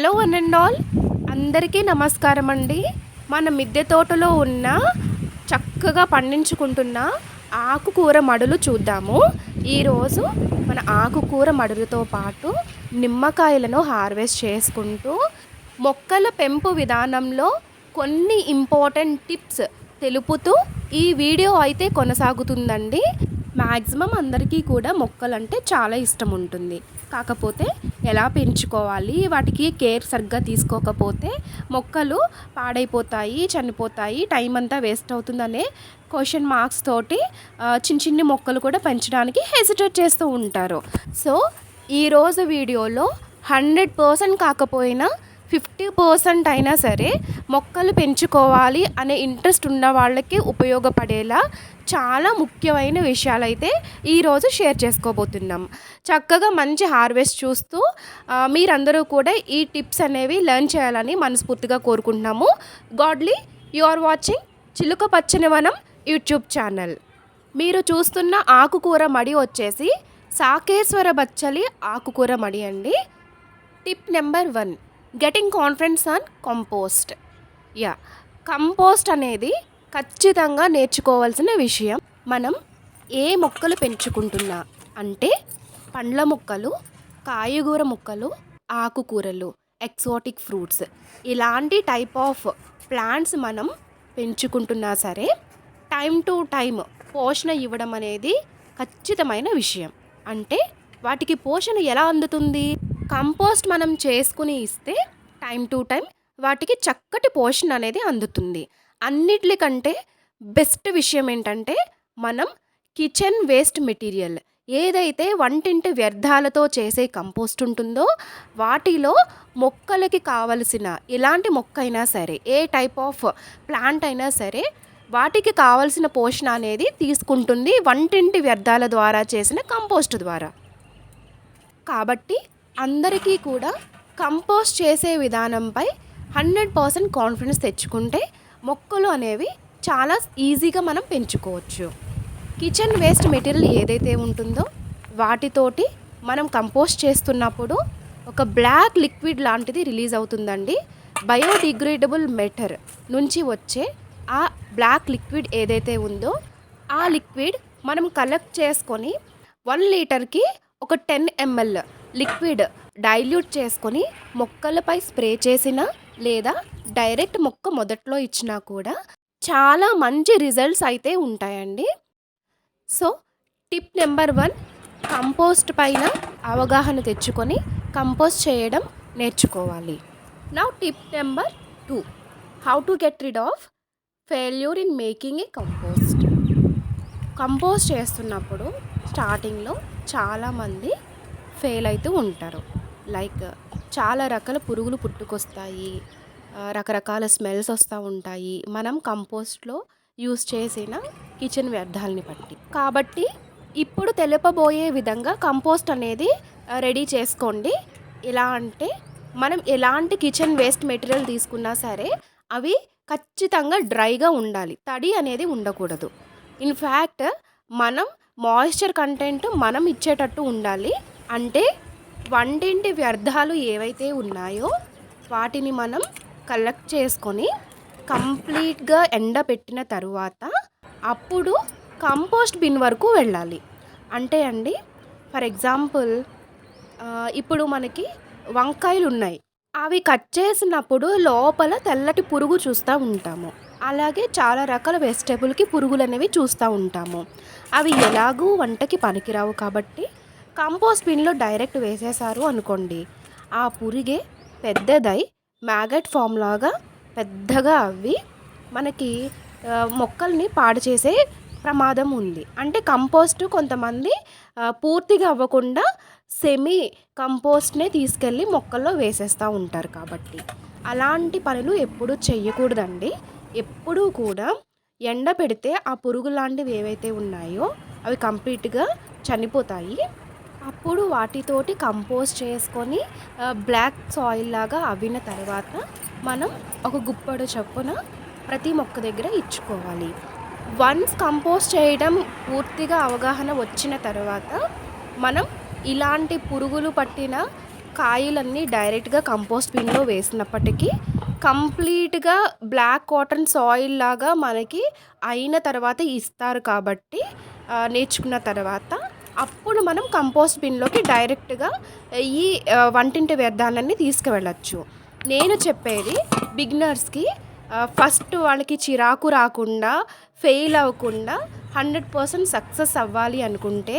Hello one and all. అందరికీ నమస్కారం అండి. మన మిద్దె తోటలో ఉన్న చక్కగా పండించుకుంటున్న ఆకుకూర మడులు చూద్దాము. ఈరోజు మన ఆకుకూర మడులతో పాటు నిమ్మకాయలను హార్వెస్ట్ చేసుకుంటూ మొక్కల పెంపు విధానంలో కొన్ని ఇంపార్టెంట్ టిప్స్ తెలుపుతూ ఈ వీడియో అయితే కొనసాగుతుందండి. మ్యాక్సిమం అందరికీ కూడా మొక్కలంటే చాలా ఇష్టం ఉంటుంది కాకపోతే ఎలా పెంచుకోవాలి వాటికి కేర్ సరిగ్గా తీసుకోకపోతే మొక్కలు పాడైపోతాయి చనిపోతాయి టైం అంతా వేస్ట్ అవుతుందనే క్వశ్చన్ మార్క్స్ తోటి చిన్న చిన్ని మొక్కలు కూడా పెంచడానికి హెసిటేట్ చేస్తూ ఉంటారు. సో ఈరోజు వీడియోలో హండ్రెడ్ పర్సెంట్ కాకపోయినా ఫిఫ్టీ పర్సెంట్ అయినా సరే మొక్కలు పెంచుకోవాలి అనే ఇంట్రెస్ట్ ఉన్న వాళ్ళకి ఉపయోగపడేలా చాలా ముఖ్యమైన విషయాలు అయితే ఈరోజు షేర్ చేసుకోబోతున్నాం. చక్కగా మంచి హార్వెస్ట్ చూస్తూ మీరందరూ కూడా ఈ టిప్స్ అనేవి లెర్న్ చేయాలని మనస్ఫూర్తిగా కోరుకుంటున్నాము. గాడ్లీ యు ఆర్ వాచింగ్ చిలుక పచ్చని వనం యూట్యూబ్ ఛానల్. మీరు చూస్తున్న ఆకుకూర మడి వచ్చేసి సాకేశ్వర బచ్చలి ఆకుకూర మడి అండి. Tip number one getting confidence on compost. Yeah compost అనేది ఖచ్చితంగా నేర్చుకోవాల్సిన విషయం మనం ఏ మొక్కలు పెంచుకుంటున్నా అంటే పండ్ల మొక్కలు కాయగూర మొక్కలు ఆకుకూరలు ఎక్సోటిక్ ఫ్రూట్స్ ఇలాంటి టైప్ ఆఫ్ ప్లాంట్స్ మనం పెంచుకుంటున్నా సరే టైం టు టైం పోషణ ఇవ్వడం అనేది ఖచ్చితమైన విషయం. అంటే వాటికి పోషణ ఎలా అందుతుంది? కంపోస్ట్ మనం చేసుకుని ఇస్తే టైం టు టైం వాటికి చక్కటి పోషణ అనేది అందుతుంది. అన్నిటికంటే బెస్ట్ విషయం ఏంటంటే మనం కిచెన్ వేస్ట్ మెటీరియల్ ఏదైతే వంటింటి వ్యర్థాలతో చేసే కంపోస్ట్ ఉంటుందో వాటిలో మొక్కలకి కావలసిన ఎలాంటి మొక్క అయినా సరే ఏ టైప్ ఆఫ్ ప్లాంట్ అయినా సరే వాటికి కావలసిన పోషణ అనేది తీసుకుంటుంది వంటింటి వ్యర్థాల ద్వారా చేసిన కంపోస్ట్ ద్వారా. కాబట్టి అందరికీ కూడా కంపోస్ట్ చేసే విధానంపై హండ్రెడ్ పర్సెంట్ కాన్ఫిడెన్స్ తెచ్చుకుంటే మొక్కలు అనేవి చాలా ఈజీగా మనం పెంచుకోవచ్చు. కిచెన్ వేస్ట్ మెటీరియల్ ఏదైతే ఉంటుందో వాటితోటి మనం కంపోస్ట్ చేస్తున్నప్పుడు ఒక బ్లాక్ లిక్విడ్ లాంటిది రిలీజ్ అవుతుందండి. బయోడిగ్రేడబుల్ మెటర్ నుంచి వచ్చే ఆ బ్లాక్ లిక్విడ్ ఏదైతే ఉందో ఆ లిక్విడ్ మనం కలెక్ట్ చేసుకొని వన్ లీటర్కి ఒక టెన్ ఎంఎల్ లిక్విడ్ డైల్యూట్ చేసుకొని మొక్కలపై స్ప్రే చేసినా లేదా డైరెక్ట్ మొక్క మొదట్లో ఇచ్చినా కూడా చాలా మంచి రిజల్ట్స్ అయితే ఉంటాయండి. So tip number one compost పైన అవగాహన తెచ్చుకొని కంపోస్ట్ చేయడం నేర్చుకోవాలి. నా tip number two how to get rid of failure in making a compost. Compost చేస్తున్నప్పుడు స్టార్టింగ్లో చాలామంది ఫెయిల్ అవుతూ ఉంటారు. లైక్ చాలా రకాల పురుగులు పుట్టుకొస్తాయి. రకరకాల స్మెల్స్ వస్తూ ఉంటాయి. మనం కంపోస్ట్లో యూస్ చేసిన కిచెన్ వ్యర్థాలని బట్టి. కాబట్టి ఇప్పుడు తెలుపబోయే విధంగా కంపోస్ట్ అనేది రెడీ చేసుకోండి. ఎలా అంటే మనం ఎలాంటి కిచెన్ వేస్ట్ మెటీరియల్ తీసుకున్నా సరే అవి ఖచ్చితంగా డ్రైగా ఉండాలి. తడి అనేది ఉండకూడదు. ఇన్ఫ్యాక్ట్ మనం మాయిశ్చర్ కంటెంట్ మనం ఇచ్చేటట్టు ఉండాలి. అంటే వంటింటి వ్యర్థాలు ఏవైతే ఉన్నాయో వాటిని మనం కలెక్ట్ చేసుకొని కంప్లీట్గా ఎండబెట్టిన తరువాత అప్పుడు కంపోస్ట్ బిన్ వరకు వెళ్ళాలి. అంటే అండి ఫర్ ఎగ్జాంపుల్ ఇప్పుడు మనకి వంకాయలు ఉన్నాయి. అవి కట్ చేసినప్పుడు లోపల తెల్లటి పురుగు చూస్తూ ఉంటాము. అలాగే చాలా రకాల వెజిటేబుల్కి పురుగులు అనేవి చూస్తూ ఉంటాము. అవి ఎలాగూ వంటకి పనికిరావు కాబట్టి కంపోస్ట్ బిన్లో డైరెక్ట్ వేసేసారు అనుకోండి. ఆ పురిగే పెద్దదై మ్యాగట్ ఫామ్ లాగా పెద్దగా అవి మనకి మొక్కల్ని పాడు చేసే ప్రమాదం ఉంది. అంటే కంపోస్ట్ కొంతమంది పూర్తిగా అవ్వకుండా సెమీ కంపోస్ట్నే తీసుకెళ్ళి మొక్కల్లో వేసేస్తూ ఉంటారు కాబట్టి. అలాంటి పనులు ఎప్పుడూ చేయకూడదండి ఎప్పుడూ కూడా ఎండ పెడితే ఆ పురుగు లాంటివి ఏవైతే ఉన్నాయో అవి కంప్లీట్గా చనిపోతాయి. అప్పుడు వాటితోటి కంపోజ్ చేసుకొని బ్లాక్ సాయిల్ లాగా అవిన తర్వాత మనం ఒక గుప్పడు చొప్పున ప్రతి మొక్క దగ్గర ఇచ్చుకోవాలి. వన్స్ కంపోస్ట్ చేయడం పూర్తిగా అవగాహన వచ్చిన తర్వాత మనం ఇలాంటి పురుగులు పట్టిన కాయలన్నీ డైరెక్ట్గా కంపోస్ట్ బిన్లో వేసినప్పటికీ కంప్లీట్గా బ్లాక్ కాటన్ సాయిల్ లాగా మనకి అయిన తర్వాత ఇస్తారు కాబట్టి నేర్చుకున్న తర్వాత అప్పుడు మనం కంపోస్ట్ బిన్లోకి డైరెక్ట్గా ఈ వంటింటి వ్యర్థాలన్నీ తీసుకువెళ్ళచ్చు. నేను చెప్పేది బిగినర్స్కి ఫస్ట్ వాళ్ళకి చిరాకు రాకుండా ఫెయిల్ అవ్వకుండా హండ్రెడ్ పర్సెంట్ సక్సెస్ అవ్వాలి అనుకుంటే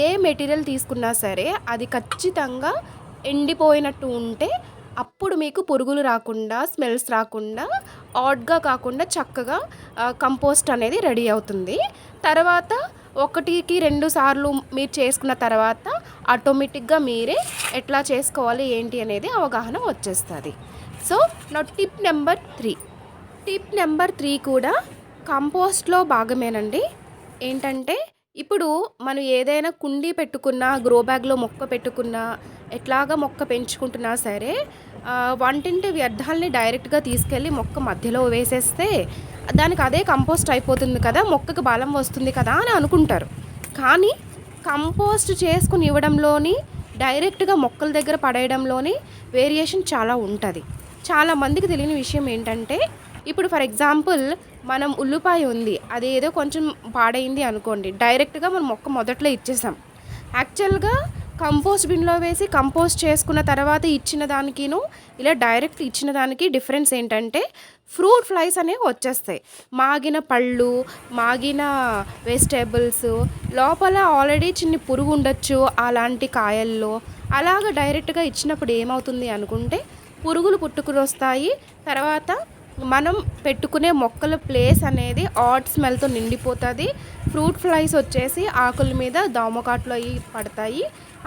ఏ మెటీరియల్ తీసుకున్నా సరే అది ఖచ్చితంగా ఎండిపోయినట్టు ఉంటే అప్పుడు మీకు పురుగులు రాకుండా స్మెల్స్ రాకుండా ఆడ్గా కాకుండా చక్కగా కంపోస్ట్ అనేది రెడీ అవుతుంది. తర్వాత ఒకటికి రెండు సార్లు మీరు చేసుకున్న తర్వాత ఆటోమేటిక్గా మీరే ఎట్లా చేసుకోవాలి ఏంటి అనేది అవగాహన వచ్చేస్తుంది. సో నా tip number three. Tip number three కూడా కంపోస్ట్లో భాగమేనండి. ఏంటంటే ఇప్పుడు మనం ఏదైనా కుండీ పెట్టుకున్నా గ్రో బ్యాగ్లో మొక్క పెట్టుకున్నా ఎట్లాగా మొక్క పెంచుకుంటున్నా సరే వంటింటి వ్యర్థాలని డైరెక్ట్గా తీసుకెళ్ళి మొక్క మధ్యలో వేసేస్తే దానికి అదే కంపోస్ట్ అయిపోతుంది కదా మొక్కకు బలం వస్తుంది కదా అని అనుకుంటారు. కానీ కంపోస్ట్ చేసుకుని ఇవ్వడంలోని డైరెక్ట్గా మొక్కల దగ్గర పడేయడంలోని వేరియేషన్ చాలా ఉంటుంది. చాలా మందికి తెలియని విషయం ఏంటంటే ఇప్పుడు ఫర్ ఎగ్జాంపుల్ మనం ఉల్లిపాయ ఉంది అది ఏదో కొంచెం పాడైంది అనుకోండి డైరెక్ట్గా మనం మొక్క మొదట్లో ఇచ్చేసాం. యాక్చువల్గా కంపోస్ట్ బిన్లో వేసి కంపోస్ట్ చేసుకున్న తర్వాత ఇచ్చిన దానికిను ఇలా డైరెక్ట్ ఇచ్చిన దానికి డిఫరెన్స్ ఏంటంటే ఫ్రూట్ ఫ్లైస్ అనేవి వచ్చేస్తాయి. మాగిన పళ్ళు మాగిన వెజిటేబుల్స్ లోపల ఆల్రెడీ చిన్న పురుగు ఉండొచ్చు అలాంటి కాయల్లో. అలాగ డైరెక్ట్గా ఇచ్చినప్పుడు ఏమవుతుంది అనుకుంటే పురుగులు పుట్టుకుని వస్తాయి. తర్వాత మనం పెట్టుకునే మొక్కల ప్లేస్ అనేది ఆట్ స్మెల్తో నిండిపోతుంది. ఫ్రూట్ ఫ్లైస్ వచ్చేసి ఆకుల మీద దోమకాట్లు అవి పడతాయి.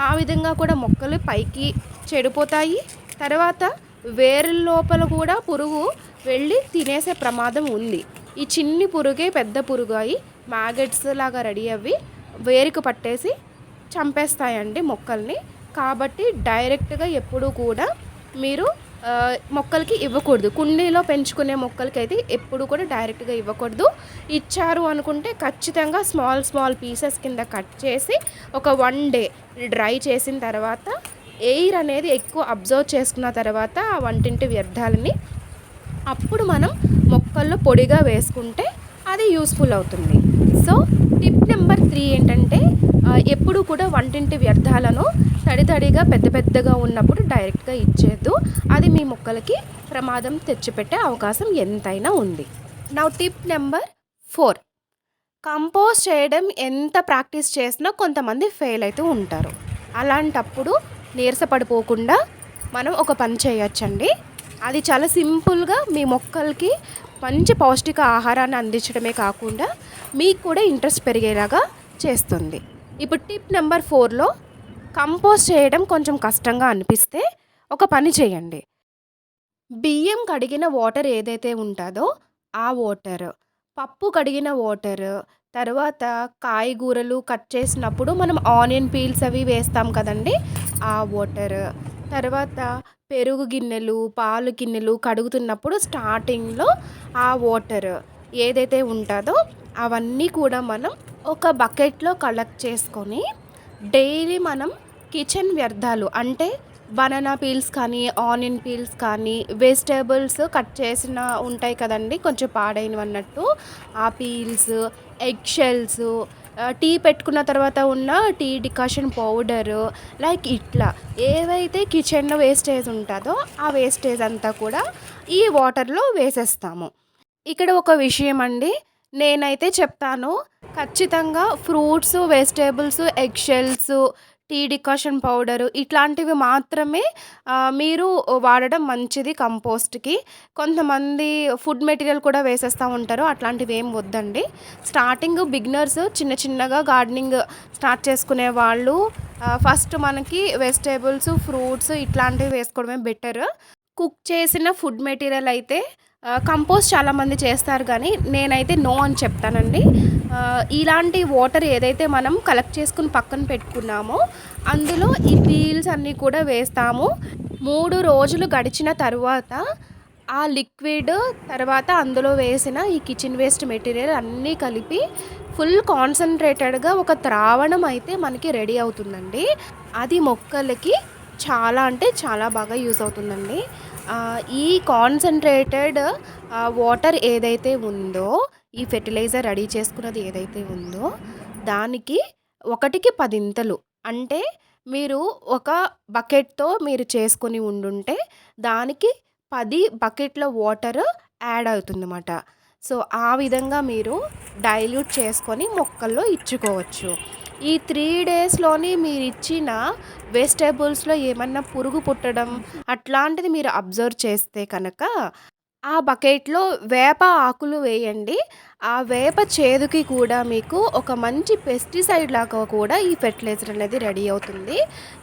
ఆ విధంగా కూడా మొక్కలు పైకి చెడిపోతాయి. తర్వాత వేరు లోపల కూడా పురుగు వెళ్ళి తినేసే ప్రమాదం ఉంది. ఈ చిన్ని పురుగే పెద్ద పురుగు అయి మ్యాగెట్స్ లాగా రెడీ అవి వేరుకు పట్టేసి చంపేస్తాయండి మొక్కల్ని. కాబట్టి డైరెక్ట్గా ఎప్పుడూ కూడా మీరు మొక్కలకి ఇవ్వకూడదు. కుండీలో పెంచుకునే మొక్కలకి అయితే ఎప్పుడు కూడా డైరెక్ట్గా ఇవ్వకూడదు. ఇచ్చారు అనుకుంటే ఖచ్చితంగా స్మాల్ స్మాల్ పీసెస్ కింద కట్ చేసి ఒక వన్ డే డ్రై చేసిన తర్వాత ఎయిర్ అనేది ఎక్కువ అబ్జర్వ్ చేసుకున్న తర్వాత ఆ వంటింటి వ్యర్థాలని అప్పుడు మనం మొక్కల్లో పొడిగా వేసుకుంటే అది యూస్ఫుల్ అవుతుంది. సో టిప్ నెంబర్ త్రీ ఏంటంటే ఎప్పుడు కూడా వంటింటి వ్యర్థాలను తడి తడిగా పెద్ద పెద్దగా ఉన్నప్పుడు డైరెక్ట్గా ఇచ్చేద్దు. అది మీ మొక్కలకి ప్రమాదం తెచ్చిపెట్టే అవకాశం ఎంతైనా ఉంది. నా టిప్ నెంబర్ ఫోర్ కంపోజ్ చేయడం ఎంత ప్రాక్టీస్ చేసినా కొంతమంది ఫెయిల్ అవుతూ ఉంటారు. అలాంటప్పుడు నీరసపడిపోకుండా మనం ఒక పని చేయొచ్చండి. అది చాలా సింపుల్గా మీ మొక్కలకి మంచి పౌష్టిక ఆహారాన్ని అందించడమే కాకుండా మీకు కూడా ఇంట్రెస్ట్ పెరిగేలాగా చేస్తుంది. ఇప్పుడు టిప్ నెంబర్ ఫోర్లో కంపోస్ట్ చేయడం కొంచెం కష్టంగా అనిపిస్తే ఒక పని చేయండి. బియ్యం కడిగిన వాటర్ ఏదైతే ఉంటుందో ఆ వాటర్ పప్పు కడిగిన వాటర్ తర్వాత కాయగూరలు కట్ చేసినప్పుడు మనం ఆనియన్ పీల్స్ అవి వేస్తాం కదండి ఆ వాటర్ తర్వాత పెరుగు గిన్నెలు పాలు గిన్నెలు కడుగుతున్నప్పుడు స్టార్టింగ్లో ఆ వాటర్ ఏదైతే ఉంటుందో అవన్నీ కూడా మనం ఒక బకెట్లో కలెక్ట్ చేసుకొని డైలీ మనం కిచెన్ వ్యర్థాలు అంటే బనానా పీల్స్ కానీ ఆనియన్ పీల్స్ కానీ వెజిటేబుల్స్ కట్ చేసిన ఉంటాయి కదండి కొంచెం పాడైనవి అన్నట్టు. ఆ పీల్స్ ఎగ్ షెల్స్ టీ పెట్టుకున్న తర్వాత ఉన్న టీ డికాషన్ పౌడరు లైక్ ఇట్లా. ఏవైతే కిచెన్లో వేస్టేజ్ ఉంటుందో ఆ వేస్టేజ్ అంతా కూడా ఈ వాటర్లో వేసేస్తాము. ఇక్కడ ఒక విషయం అండి నేనైతే చెప్తాను ఖచ్చితంగా fruits vegetables egg shells tea decoction powder ఇట్లాంటివి మాత్రమే మీరు వాడడం మంచిది కంపోస్ట్కి. కొంతమంది ఫుడ్ మెటీరియల్ కూడా వేసేస్తూ ఉంటారు అట్లాంటివి ఏం వద్దండి. స్టార్టింగ్ బిగినర్స్ చిన్న చిన్నగా గార్డెనింగ్ స్టార్ట్ చేసుకునే వాళ్ళు ఫస్ట్ మనకి వెజిటేబుల్స్ ఫ్రూట్స్ ఇట్లాంటివి వేసుకోవడమే బెటర్. కుక్ చేసిన ఫుడ్ మెటీరియల్ అయితే కంపోజ్ చాలామంది చేస్తారు కానీ నేనైతే నో అని చెప్తానండి. ఇలాంటి వాటర్ ఏదైతే మనం కలెక్ట్ చేసుకుని పక్కన పెట్టుకున్నామో అందులో ఈ పీల్స్ అన్నీ కూడా వేస్తాము. మూడు రోజులు గడిచిన తర్వాత ఆ లిక్విడ్ తర్వాత అందులో వేసిన ఈ కిచెన్ వేస్ట్ మెటీరియల్ అన్నీ కలిపి ఫుల్ కాన్సన్ట్రేటెడ్గా ఒక త్రావణం అయితే మనకి రెడీ అవుతుందండి. అది మొక్కలకి చాలా అంటే చాలా బాగా యూజ్ అవుతుందండి. ఈ కాన్సన్ట్రేటెడ్ వాటర్ ఏదైతే ఉందో ఈ ఫెర్టిలైజర్ రెడీ చేసుకున్నది ఏదైతే ఉందో దానికి ఒకటికి పదింతలు అంటే మీరు ఒక బకెట్తో మీరు చేసుకొని ఉండుంటే దానికి పది బకెట్ల వాటర్ యాడ్ అవుతుందన్నమాట. సో ఆ విధంగా మీరు డైల్యూట్ చేసుకొని మొక్కల్లో ఇచ్చుకోవచ్చు. ఈ త్రీ డేస్లోని మీరు ఇచ్చిన వెజిటేబుల్స్లో ఏమన్నా పురుగు పుట్టడం అట్లాంటిది మీరు అబ్జర్వ్ చేస్తే కనుక ఆ బకెట్లో వేప ఆకులు వేయండి. ఆ వేప చేదుకి కూడా మీకు ఒక మంచి పెస్టిసైడ్ లాగా కూడా ఈ ఫెర్టిలైజర్ అనేది రెడీ అవుతుంది.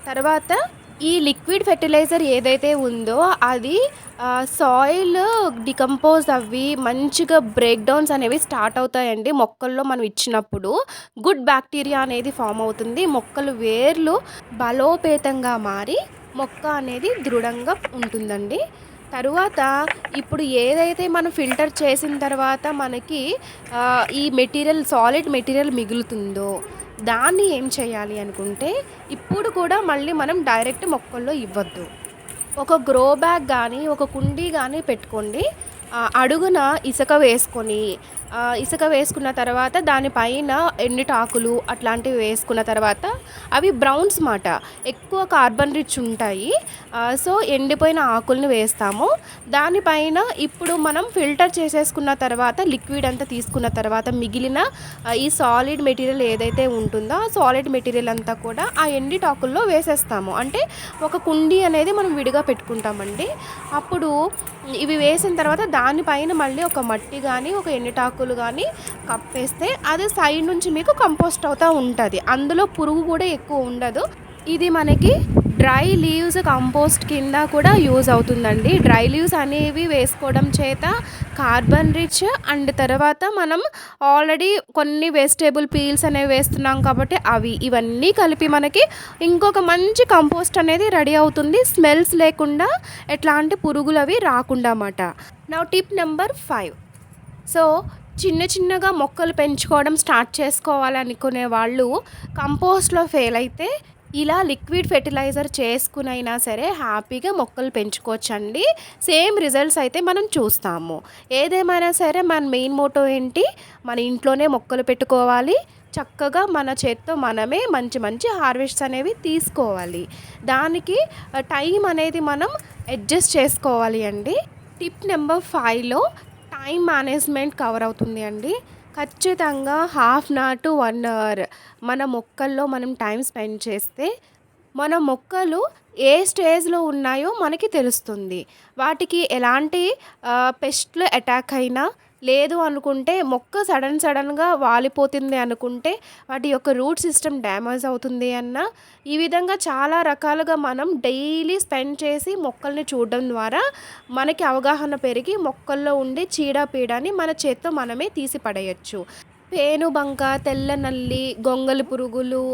తర్వాత ఈ లిక్విడ్ ఫెర్టిలైజర్ ఏదైతే ఉందో అది సాయిల్ డికంపోజ్ అవి మంచిగా బ్రేక్ డౌన్స్ అనేవి స్టార్ట్ అవుతాయండి మొక్కల్లో మనం ఇచ్చినప్పుడు. గుడ్ బ్యాక్టీరియా అనేది ఫామ్ అవుతుంది. మొక్కలు వేర్లు బలోపేతంగా మారి మొక్క అనేది దృఢంగా ఉంటుందండి. తరువాత ఇప్పుడు ఏదైతే మనం ఫిల్టర్ చేసిన తర్వాత మనకి ఈ మెటీరియల్ సాలిడ్ మెటీరియల్ మిగులుతుందో దాన్ని ఏం చేయాలి అనుకుంటే ఇప్పుడు కూడా మళ్ళీ మనం డైరెక్ట్ మొక్కల్లో ఇవ్వద్దు. ఒక గ్రో బ్యాగ్ కానీ ఒక కుండీ కానీ పెట్టుకోండి. అడుగున ఇసుక వేసుకొని ఇసుక వేసుకున్న తర్వాత దానిపైన ఎండిటాకులు అట్లాంటివి వేసుకున్న తర్వాత అవి బ్రౌన్స్ మాట. ఎక్కువ కార్బన్ రిచ్ ఉంటాయి. సో ఎండిపోయిన ఆకుల్ని వేస్తాము. దానిపైన ఇప్పుడు మనం ఫిల్టర్ చేసేసుకున్న తర్వాత లిక్విడ్ అంతా తీసుకున్న తర్వాత మిగిలిన ఈ సాలిడ్ మెటీరియల్ ఏదైతే ఉంటుందో ఆ సాలిడ్ మెటీరియల్ అంతా కూడా ఆ ఎండిటాకుల్లో వేసేస్తాము. అంటే ఒక కుండీ అనేది మనం విడిగా పెట్టుకుంటామండి. అప్పుడు ఇవి వేసిన తర్వాత దానిపైన మళ్ళీ ఒక మట్టి కానీ ఒక ఎండటాకులు కానీ కప్పేస్తే అది సైడ్ నుంచి మీకు కంపోస్ట్ అవుతూ ఉంటుంది. అందులో పురుగు కూడా ఎక్కువ ఉండదు. ఇది మనకి డ్రై లీవ్స్ కంపోస్ట్ కింద కూడా యూజ్ అవుతుందండి. డ్రై లీవ్స్ అనేవి వేసుకోవడం చేత కార్బన్ రిచ్ అండ్ తర్వాత మనం ఆల్రెడీ కొన్ని వెజిటేబుల్ పీల్స్ అనేవి వేస్తున్నాం కాబట్టి అవి ఇవన్నీ కలిపి మనకి ఇంకొక మంచి కంపోస్ట్ అనేది రెడీ అవుతుంది. స్మెల్స్ లేకుండా ఎట్లాంటి పురుగులు అవి రాకుండా అన్నమాట. నా టిప్ నెంబర్ ఫైవ్ సో చిన్న చిన్నగా మొక్కలు పెంచుకోవడం స్టార్ట్ చేసుకోవాలనుకునే వాళ్ళు కంపోస్ట్లో ఫెయిల్ అయితే ఇలా లిక్విడ్ ఫెర్టిలైజర్ చేసుకునైనా సరే హ్యాపీగా మొక్కలు పెంచుకోవచ్చండి. సేమ్ రిజల్ట్స్ అయితే మనం చూస్తాము. ఏదేమైనా సరే మన మెయిన్ మోటో ఏంటి? మన ఇంట్లోనే మొక్కలు పెట్టుకోవాలి. చక్కగా మన చేత్తో మనమే మంచి మంచి హార్వెస్ట్ అనేవి తీసుకోవాలి. దానికి టైం అనేది మనం అడ్జస్ట్ చేసుకోవాలి అండి. టిప్ నెంబర్ ఫైవ్లో టైం మేనేజ్మెంట్ కవర్ అవుతుంది అండి. ఖచ్చితంగా half an hour to one hour మన మొక్కల్లో మనం టైం స్పెండ్ చేస్తే మన మొక్కలు ఏ స్టేజ్లో ఉన్నాయో మనకి తెలుస్తుంది. వాటికి ఎలాంటి పెస్ట్లు అటాక్ అయినా లేదు అనుకుంటే మొక్క సడన్ సడన్గా వాలిపోతుంది అనుకుంటే వాటి యొక్క రూట్ సిస్టమ్ డ్యామేజ్ అవుతుంది అన్న ఈ విధంగా చాలా రకాలుగా మనం డైలీ స్పెండ్ చేసి మొక్కల్ని చూడడం ద్వారా మనకి అవగాహన పెరిగి మొక్కల్లో ఉండే చీడపీడని మన చేత్తో మనమే తీసి పడేయచ్చు పేనుబంక తెల్ల నల్లి గొంగలి పురుగులు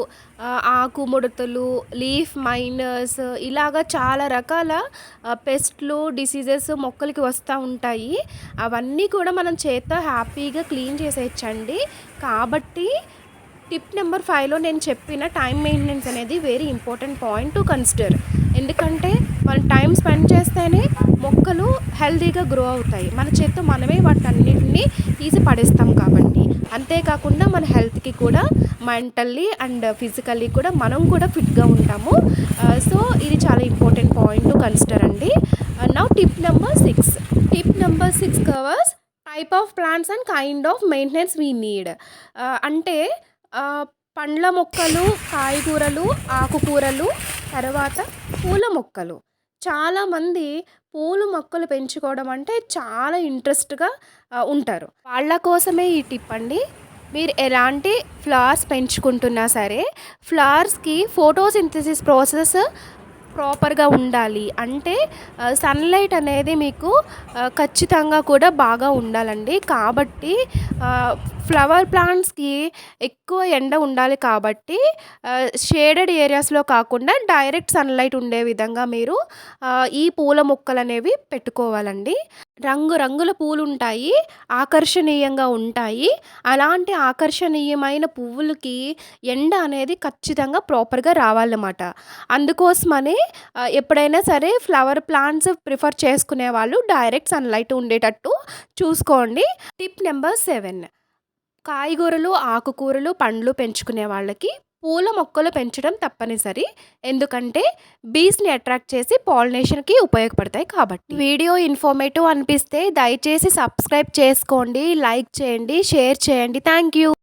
ఆకు ముడతలు లీఫ్ మైనర్స్ ఇలాగ చాలా రకాల పెస్ట్లు డిసీజెస్ మొక్కలకి వస్తూ ఉంటాయి. అవన్నీ కూడా మనం చేత్తో హ్యాపీగా క్లీన్ చేసేయచ్చండి. కాబట్టి టిప్ నెంబర్ ఫైవ్లో నేను చెప్పిన టైం మెయింటెనెన్స్ అనేది very important point to consider. ఎందుకంటే మనం టైం స్పెండ్ చేస్తేనే మొక్కలు హెల్తీగా గ్రో అవుతాయి. మన చేత్తో మనమే వాటన్నిటిని తీసి పడేస్తాం కాబట్టి. అంతేకాకుండా మన హెల్త్కి కూడా మెంటల్లీ అండ్ ఫిజికల్లీ కూడా మనం కూడా ఫిట్గా ఉంటాము. సో ఇది చాలా ఇంపార్టెంట్ పాయింట్ టు కన్సిడర్ అండి. Now tip number six. Tip number six covers type of plants and kind of maintenance we need. అంటే పండ్ల మొక్కలు కాయగూరలు ఆకుకూరలు తర్వాత పూల మొక్కలు. చాలామంది పూల మొక్కలు పెంచుకోవడం అంటే చాలా ఇంట్రెస్ట్గా ఉంటారు. వాళ్ళ కోసమే ఈ టిప్ అండి. మీరు ఎలాంటి ఫ్లవర్స్ పెంచుకుంటున్నా సరే ఫ్లవర్స్కి ఫోటోసింథసిస్ ప్రాసెస్ ప్రాపర్గా ఉండాలి. అంటే సన్లైట్ అనేది మీకు ఖచ్చితంగా కూడా బాగా ఉండాలండి. కాబట్టి ఫ్లవర్ ప్లాంట్స్కి ఎక్కువ ఎండ ఉండాలి కాబట్టి షేడెడ్ ఏరియాస్లో కాకుండా డైరెక్ట్ సన్లైట్ ఉండే విధంగా మీరు ఈ పూల మొక్కలు అనేవి పెట్టుకోవాలండి. రంగురంగుల పూలు ఉంటాయి ఆకర్షణీయంగా ఉంటాయి. అలాంటి ఆకర్షణీయమైన పువ్వులకి ఎండ అనేది ఖచ్చితంగా ప్రాపర్గా రావాలన్నమాట. అందుకోసమని ఎప్పుడైనా సరే ఫ్లవర్ ప్లాంట్స్ ప్రిఫర్ చేసుకునే వాళ్ళు డైరెక్ట్ సన్లైట్ ఉండేటట్టు చూసుకోండి. Tip number seven. కాయగూరలు ఆకుకూరలు పండ్లు పెంచుకునే వాళ్ళకి పూల మొక్కలు పెంచడం తప్పనిసరి. ఎందుకంటే బీస్ని అట్రాక్ట్ చేసి పాలినేషన్కి ఉపయోగపడతాయి కాబట్టి. వీడియో ఇన్ఫర్మేటివ్ అనిపిస్తే దయచేసి సబ్స్క్రైబ్ చేసుకోండి లైక్ చేయండి షేర్ చేయండి. Thank you